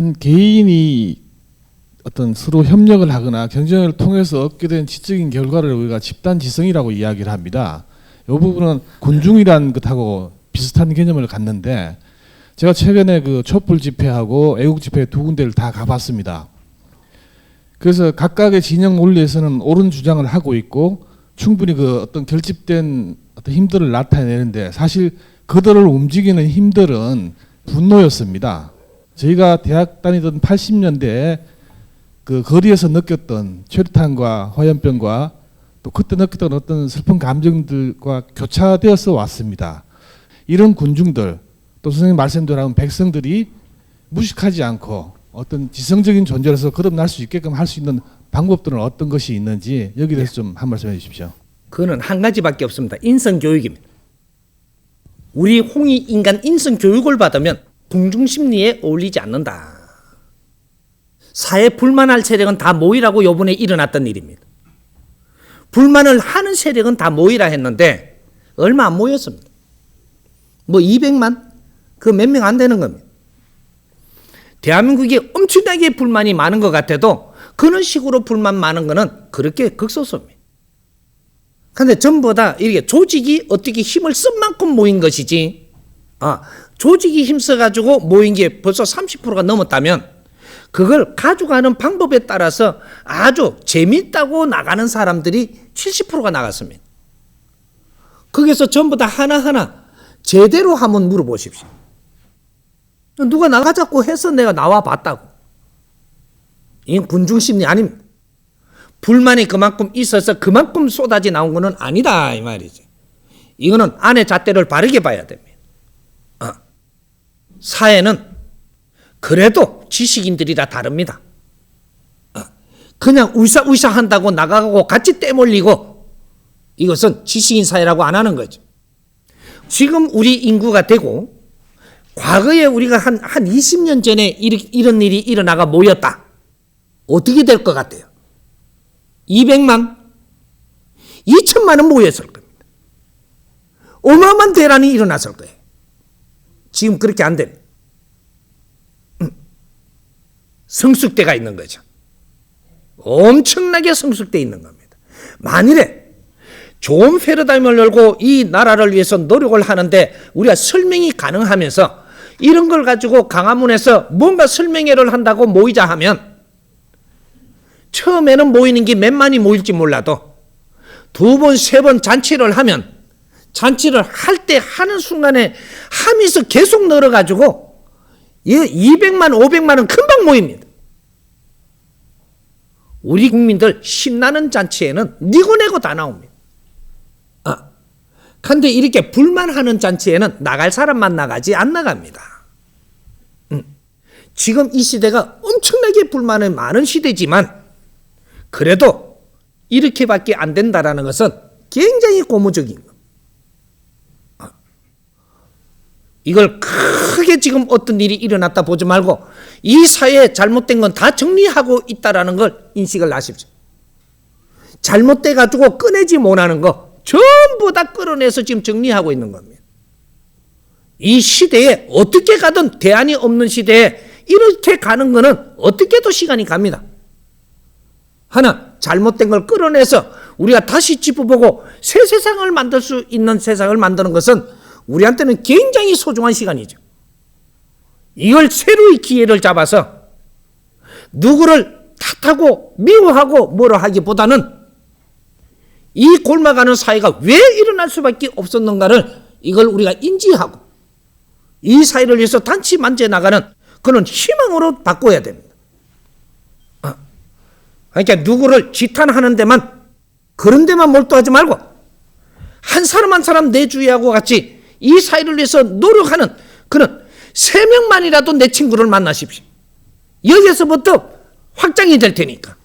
한 개인이 어떤 서로 협력을 하거나 경쟁을 통해서 얻게 된 지적인 결과를 우리가 집단 지성이라고 이야기를 합니다. 이 부분은 군중이란 것하고 비슷한 개념을 갖는데 제가 최근에 그 촛불 집회하고 애국 집회 두 군데를 다 가봤습니다. 그래서 각각의 진영 논리에서는 옳은 주장을 하고 있고 충분히 그 어떤 결집된 어떤 힘들을 나타내는데 사실 그들을 움직이는 힘들은 분노였습니다. 저희가 대학 다니던 80년대에 그 거리에서 느꼈던 최루탄과 화염병과 또 그때 느꼈던 어떤 슬픈 감정들과 교차되어서 왔습니다. 이런 군중들 또 선생님 말씀대로 하면 백성들이 무식하지 않고 어떤 지성적인 존재로서 거듭날 수 있게끔 할 수 있는 방법들은 어떤 것이 있는지 여기에 대해서 좀한 말씀 해주십시오. 그거는 한 가지밖에 없습니다. 인성 교육입니다. 우리 홍이 인간 인성 교육을 받으면 궁중 심리에 어울리지 않는다. 사회 불만할 세력은 다 모이라고 요번에 일어났던 일입니다. 불만을 하는 세력은 다 모이라 했는데 얼마 안 모였습니다. 뭐 200만 그 몇 명 안 되는 겁니다. 대한민국이 엄청나게 불만이 많은 것 같아도 그런 식으로 불만 많은 거는 그렇게 극소수입니다. 근데 전부 다 이렇게 조직이 어떻게 힘을 쓴 만큼 모인 것이지, 아, 조직이 힘써가지고 모인 게 벌써 30%가 넘었다면, 그걸 가져가는 방법에 따라서 아주 재밌다고 나가는 사람들이 70%가 나갔습니다. 거기서 전부 다 하나하나 제대로 한번 물어보십시오. 누가 나가자고 해서 내가 나와 봤다고. 이건 군중심리 아닙니다. 불만이 그만큼 있어서 그만큼 쏟아지 나온 것은 아니다 이 말이지. 이거는 안의 잣대를 바르게 봐야 됩니다. 어. 사회는 그래도 지식인들이라 다릅니다. 어. 그냥 울사울사 한다고 나가고 같이 떼몰리고 이것은 지식인 사회라고 안 하는 거죠. 지금 우리 인구가 되고 과거에 우리가 한, 한 20년 전에 이런 일이 일어나가 모였다. 어떻게 될 것 같아요? 200만? 2천만은 모였을 겁니다. 어마어마한 대란이 일어났을 거예요. 지금 그렇게 안 됩니다. 음. 성숙대가 있는 거죠. 엄청나게 성숙돼 있는 겁니다. 만일에 좋은 패러다임을 열고 이 나라를 위해서 노력을 하는데 우리가 설명이 가능하면서 이런 걸 가지고 강화문에서 뭔가 설명회를 한다고 모이자 하면 처음에는 모이는 게 몇만이 모일지 몰라도 두 번, 세 번 잔치를 하면 잔치를 할 때 하는 순간에 하면서 계속 늘어가지고 200만, 500만은 금방 모입니다. 우리 국민들 신나는 잔치에는 니고내고 다 나옵니다. 아, 근데 이렇게 불만하는 잔치에는 나갈 사람만 나가지 안 나갑니다. 음, 지금 이 시대가 엄청나게 불만이 많은 시대지만 그래도 이렇게밖에 안 된다라는 것은 굉장히 고무적인 겁니다. 아, 이걸 크게 지금 어떤 일이 일어났다 보지 말고 이 사회에 잘못된 건 다 정리하고 있다라는 걸 인식을 하십시오. 잘못돼 가지고 꺼내지 못하는 거 전부 다 끌어내서 지금 정리하고 있는 겁니다. 이 시대에 어떻게 가든 대안이 없는 시대에 이렇게 가는 거는 어떻게도 시간이 갑니다. 하나 잘못된 걸 끌어내서 우리가 다시 짚어보고 새 세상을 만들 수 있는 세상을 만드는 것은 우리한테는 굉장히 소중한 시간이죠. 이걸 새로이 기회를 잡아서 누구를 탓하고 미워하고 뭐라 하기보다는 이 골마가는 사회가 왜 일어날 수밖에 없었는가를 이걸 우리가 인지하고 이 사회를 위해서 단치 만져 나가는 그런 희망으로 바꿔야 됩니다. 아, 그러니까 누구를 지탄하는 데만 그런 데만 몰두하지 말고 한 사람 한 사람 내주의하고 같이 이 사회를 위해서 노력하는 그런 세 명만이라도 내 친구를 만나십시오. 여기서부터 확장이 될 테니까.